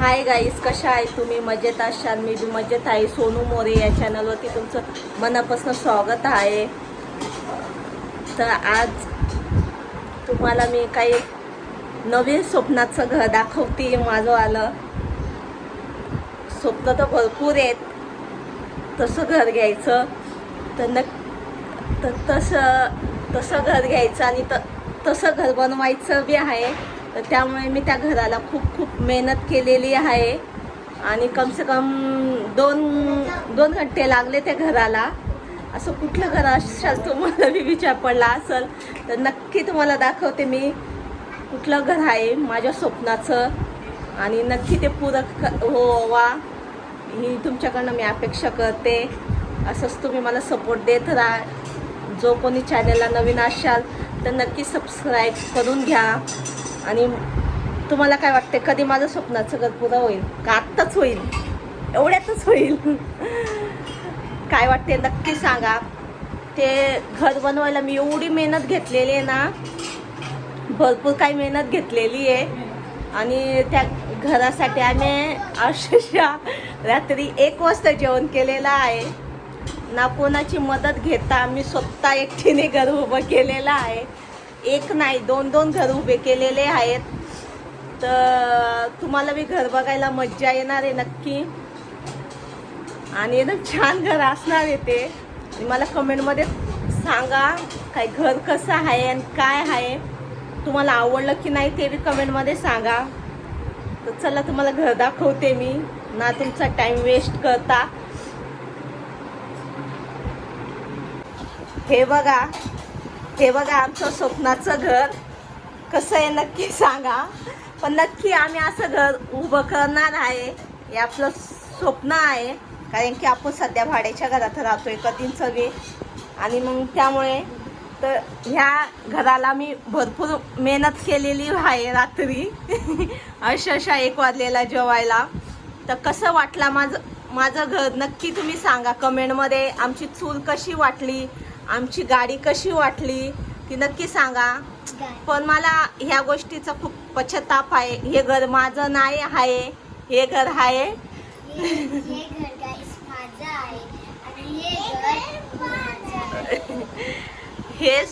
Hi guys कशा आहे तुम्ही? मजेत असाल मी बी मजेत आहे. सोनू मोरे या चॅनलवरती तुमचं मनापासून स्वागत आहे. तर आज तुम्हाला मी काही नवीन स्वप्नाचं घर दाखवते. माझं आलं. स्वप्न तर भरपूर आहेत. तसं घर घ्यायचं. तर नक तर तसं तसं घर घ्यायचं आणि त तसं घर बनवायचं बी आहे. तर त्यामुळे मी त्या घराला खूप खूप मेहनत केलेली आहे. आणि कमसे कम दोन दोन घंटे लागले त्या घराला. असं कुठलं घर असाल तुम्हाला मी विचार पडला असेल तर नक्की तुम्हाला दाखवते मी कुठलं घर आहे माझ्या स्वप्नाचं. आणि नक्की ते पूरक हो वा. ही तुमच्याकडनं मी अपेक्षा करते. असंच तुम्ही मला सपोर्ट देत राहा. जो कोणी चॅनलला नवीन असाल तर नक्की सबस्क्राईब करून घ्या. आणि तुम्हाला काय वाटते कधी माझं स्वप्नाचं घर पुरं होईल? का आत्ताच होईल? एवढ्यातच होईल? काय वाटते नक्की सांगा. ते घर बनवायला मी एवढी मेहनत घेतलेली आहे ना भरपूर काही मेहनत घेतलेली आहे. आणि त्या घरासाठी आम्ही अक्षरशः रात्री एक वाजता जेवण केलेलं आहे. ना कोणाची मदत घेता आम्ही स्वतः एकटीने घर उभं केलेलं आहे. एक नाही दोन दोन घर उभे केलेले आहेत. तर तुम्हाला बी घर बघायला मज्जा येणार आहे नक्की. आणि एकदम छान घर असणार आहे ते. मला कमेंटमध्ये सांगा काय घर कसं आहे आणि काय आहे. तुम्हाला आवडलं की नाही ते बी कमेंटमध्ये सांगा. तर चला तुम्हाला घर दाखवते मी. ना तुमचा टाइम वेस्ट करता. हे बघा हे बघा आमचं स्वप्नाचं घर. कसं आहे नक्की सांगा. पण नक्की आम्ही असं घर उभं करणार आहे. हे आपलं स्वप्न आहे. कारण की आपण सध्या भाड्याच्या घरात राहतोय कधीच सगळे. आणि मग त्यामुळे तर ह्या घराला मी भरपूर मेहनत केलेली आहे रात्री. अक्षरशः एक वाजलेला जेवायला. तर कसं वाटला माझं माझं घर नक्की तुम्ही सांगा कमेंटमध्ये. आमची चूल कशी वाटली? आमची गाडी कशी वाटली ती नक्की सांगा. पण मला ह्या गोष्टीचा खूप पश्चाताप आहे. हे घर माझं नाही आहे हे घर आहे. हे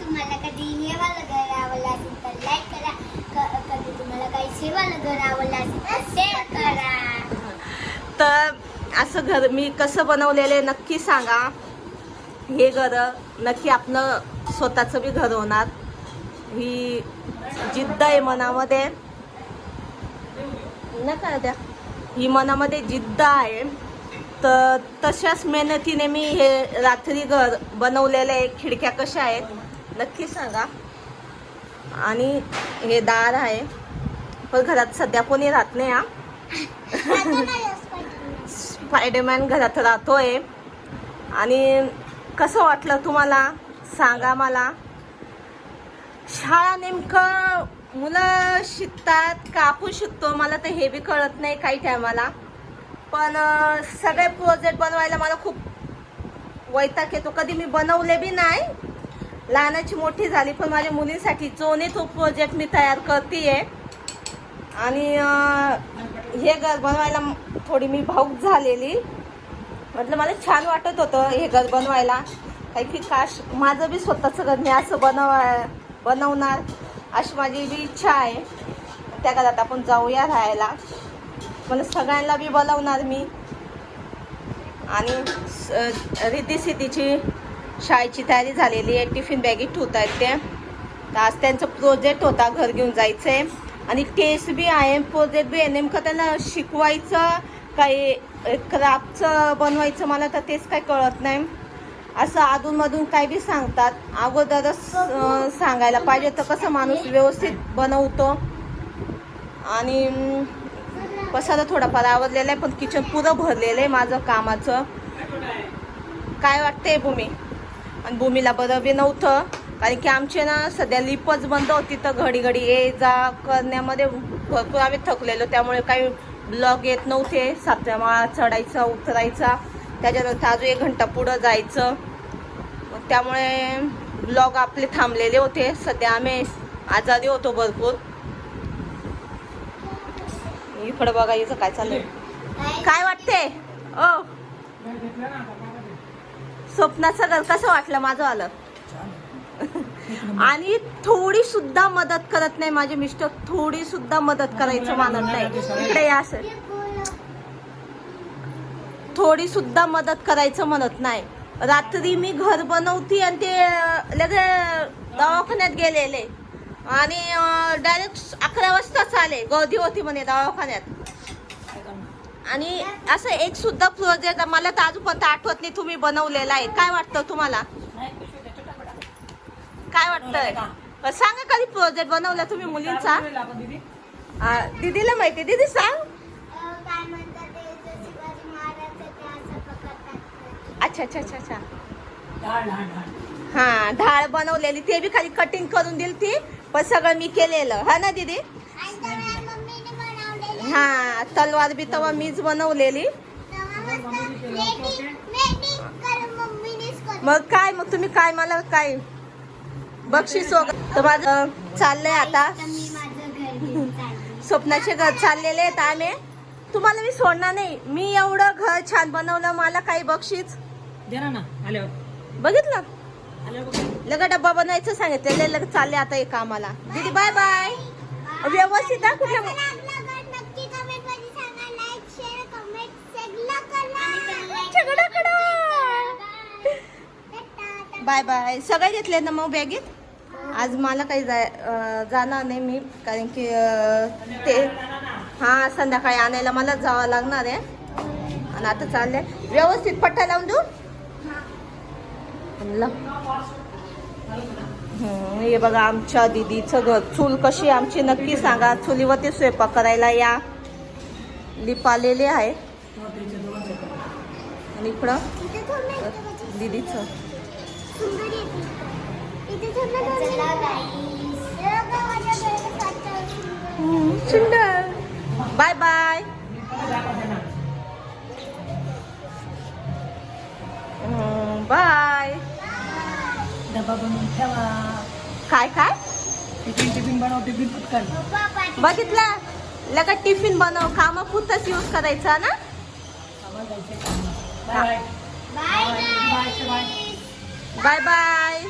तुम्हाला कधी वाला घर आवडलं असेल तर लाईक करा. क- कधी तुम्हाला गाईस वाला घर आवडलं असेल तर शेअर करा. तर असं घर मी कसं बनवलेलं आहे नक्की सांगा. हे घर नक्की आपलं स्वतःचं बी घर होणार. ही जिद्द आहे मनामध्ये. नका द्या. ही मनामध्ये जिद्द आहे. तर तशाच मेहनतीने मी हे रात्री घर बनवलेलं आहे. खिडक्या कशा आहेत नक्की सांगा. आणि हे दार आहे. पण घरात सध्या कोणी राहत नाही हा. स्पायडरमॅन घरात राहतोय. आणि कसं वाटलं तुम्हाला? सांगा मला. शाळा नेमकं मुलं शिकतात का आपण शिकतो मला तर हे बी कळत नाही काही टायमाला. पण सगळे प्रोजेक्ट बनवायला मला खूप वैताग येतो. कधी मी बनवले बी नाही. लहानाची मोठी झाली पण माझ्या मुलींसाठी जोने तो प्रोजेक्ट मी तयार करते आणि हे घर बनवायला थोडी मी भाऊक झालेली. म्हटलं मला छान वाटत होतं हे घर बनवायला. काही की काश माझं बी स्वतःचं घर मी असं बनवाय बनवणार अशी माझी बी इच्छा आहे. त्या घरात आपण जाऊया राहायला. मला सगळ्यांना बी बोलावणार मी. आणि स- रिद्धी सिद्धीची शाळेची तयारी झालेली आहे. टिफिन बॅगेत ठेवत आहेत ते. तर आज त्यांचा प्रोजेक्ट होता घर घेऊन जायचं आहे आणि टेस्ट बी आहे प्रोजेक्ट बी आहे. नेमकं त्यांना शिकवायचं काही क्राफ्टचं बनवायचं मला तर तेच काही कळत नाही. असं अधूनमधून काय बी सांगतात. अगोदरच सांगायला पाहिजे तर कसं माणूस व्यवस्थित बनवतो. आणि अं, पसारा थोडाफार आवडलेला आहे पण किचन पुरं भरलेलं आहे माझं कामाचं. काय वाटतंय भूमी? आणि भूमीला बरं बी नव्हतं. कारण की आमचे ना सध्या लिपच बंद होती तर घडी घडी ये जा करण्यामध्ये भरपूर आम्ही थकलेलो. त्यामुळे काही ब्लॉग येत नव्हते. सातव्या माळा चढायचा उतरायचा. त्याच्यानंतर अजून एक घंटा पुढं जायचं. मग त्यामुळे ब्लॉग आपले थांबलेले होते. सध्या आम्ही आजारी होतो भरपूर. इकडं बघा हिचं काय चाललंय? काय काय वाटते ओ स्वप्नाचं घर कसं वाटलं? माझं आलं आणि थोडी सुद्धा मदत करत नाही माझे मिस्टर. थोडी सुद्धा मदत करायचं मानत नाही. इकडे या असं थोडी सुद्धा मदत करायचं म्हणत नाही. रात्री मी घर बनवती आणि ते लगे दवाखान्यात गेलेले. आणि डायरेक्ट अकरा वाजताच आले गर्दी होती म्हणे दवाखान्यात. आणि असं एक सुद्धा प्रोजेक्ट मला तर अजूनपर्यंत आठवत नाही तुम्ही बनवलेला आहे. काय वाटतं तुम्हाला? काय वाटतंय? सांगा कधी प्रोजेक्ट बनवला तुम्ही मुलींचा? दीदीला माहिती दीदी सांग. अच्छा अच्छा अच्छा अच्छा. हा ढाळ बनवलेली. ते बी खाली कटिंग करून दिली ती पण सगळं मी केलेलं. हा ना दीदी? हा तलवार बी तवा मीच बनवलेली. मग काय मग तुम्ही काय मला काय? बक्षीस वगैरे. तर माझं चाललंय आता. मी माझं घर घेऊन चालली. स्वप्नाचे घर चाललेले आहेत आम्ही. तुम्हाला मी सोडणार नाही. मी एवढं घर छान बनवलं मला काही बक्षीस. बघितलं. लगा डब्बा बनवायचं सांगितलेलं लग चालले आता एक कामाला. दीदी बाय बाय व्यवस्थित हा कुठल्या बाय बाय. सगळे घेतले ना मग बॅगेत? आज मला काही जाय जाणार नाही मी कारण की ते हा संध्याकाळी आणायला मला जावं लागणार आहे. आणि आता चाललंय. व्यवस्थित पट्टा लावून देऊ? हे बघा आमच्या दिदीचं घर. चूल कशी आमची नक्की सांगा. चुलीवरती स्वयंपाक करायला या. लिप आलेले आहे. आणि इकडं. दिदीचं. सुंदर येते. सुंदर. Bye bye. बाय. डबा बनवून ठेवा. काय काय? टिफिन टिफिन बनव टिफिन पटकन. बघितलं? लगा टिफिन बनव. कामापुरताच यूज करायचा ना. Bye bye. Bye bye guys. Bye bye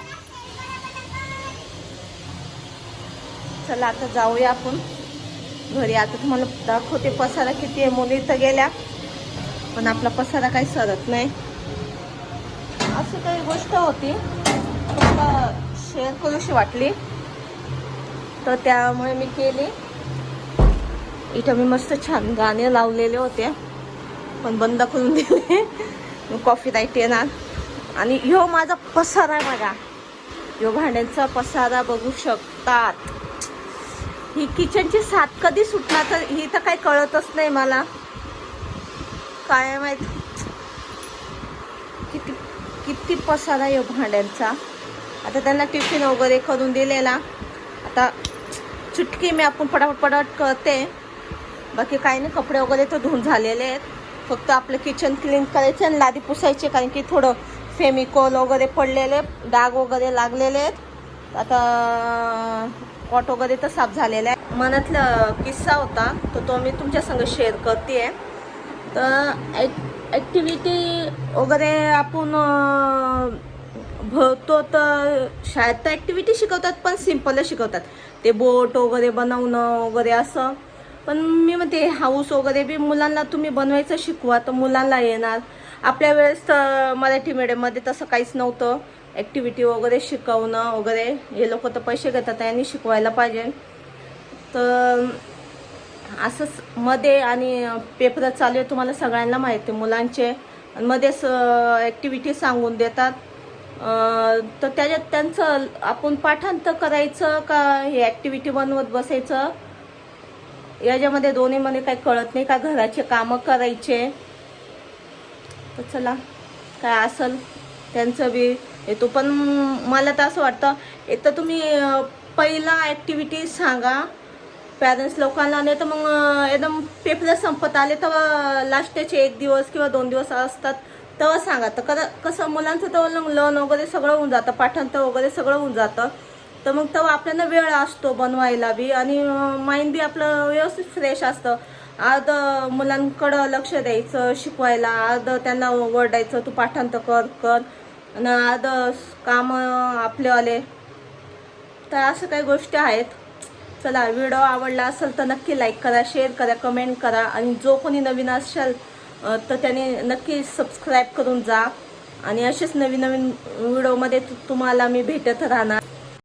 चला आता जाऊया आपण. घरी आता तुम्हाला दाखवते पसारा किती आहे. मुली तर गेल्या पण आपला पसारा काही सरत नाही. अशी काही गोष्ट होती. तुम्हाला शेअर करूशी वाटली. तर त्यामुळे मी केली. इथं मी मस्त छान गाणे लावलेले होते. पण बंद करून दिले. कॉफी राईट येणार. आणि ह्यो माझा पसारा बघा. ह्यो भांड्यांचा पसारा बघू शकतात. ही किचनची साथ कधी सुटणार तर ही तर काही कळतच नाही मला. काय माहीत? किती किती पसारा आहे ह्यो भांड्यांचा. आता त्यांना टिफिन वगैरे करून दिलेला. आता चुटकी मी आपण पटापट पटापट करते. बाकी काही नाही कपडे वगैरे तर धुवून झालेले आहेत. फक्त आपलं किचन क्लीन करायचं आणि लादी पुसायचे कारण की थोडं फेमिकॉल वगैरे पडलेले डाग वगैरे लागलेले आहेत. आता पॉट वगैरे तर साफ झालेला आहे मनातला किस्सा होता तर तो मी तुमच्या संग शेअर करते तर ॲक्टिव्हिटी वगैरे आपण भरतो तर शाळेत तर ॲक्टिव्हिटी शिकवतात पण सिम्पलच शिकवतात. ते बोट वगैरे बनवणं वगैरे असं. पण मी म्हणते हाऊस वगैरे बी मुलांना तुम्ही बनवायचं शिकवा तर मुलांना येणार. आपल्या वेळेस तर मराठी मीडियममध्ये तसं काहीच नव्हतं. ॲक्टिव्हिटी वगैरे शिकवणं वगैरे हे लोक तर पैसे घेतात यांनी शिकवायला पाहिजे. तर असंच मध्ये आणि पेपर चालू आहे तुम्हाला सगळ्यांना माहिती आहे मुलांचे. मध्ये मध्येच ॲक्टिव्हिटी सांगून देतात. तर त्याच्यात त्यांचं आपण पाठांतर करायचं का हे ॲक्टिव्हिटी बनवत बसायचं? याच्यामध्ये दोन्हीमध्ये काही कळत नाही का? घराचे कामं करायचे. तर चला काय असल त्यांचं बी येतो. पण मला तर असं वाटतं एक तर तुम्ही पहिला ॲक्टिव्हिटी सांगा पॅरेंट्स लोकांना नाही तर मग एकदम पेपर संपत आले तेव्हा लास्टचे एक दिवस किंवा दोन दिवस असतात तेव्हा सांगा. तर कदा कसं मुलांचं तर लन वगैरे सगळं होऊन जातं पाठांतर वगैरे सगळं होऊन जातं. तर मग तेव्हा आपल्याला वेळ असतो बनवायला बी आणि माइंड बी आपलं व्यवस्थित फ्रेश असतं. अर्ध मुलांकडं लक्ष द्यायचं शिकवायला. अर्ध त्यांना ओरडायचं तू पाठांत कर कर. आणि अर्ध काम आपलेवाले. तर असं काही गोष्टी आहेत. चला व्हिडिओ आवडला असेल तर नक्की लाईक करा शेअर करा कमेंट करा. आणि जो कोणी नवीन असेल तर त्याने नक्की सबस्क्राईब करून जा. आणि असेच नवीन नवीन व्हिडिओमध्ये तुम्हाला मी भेटत राहणार.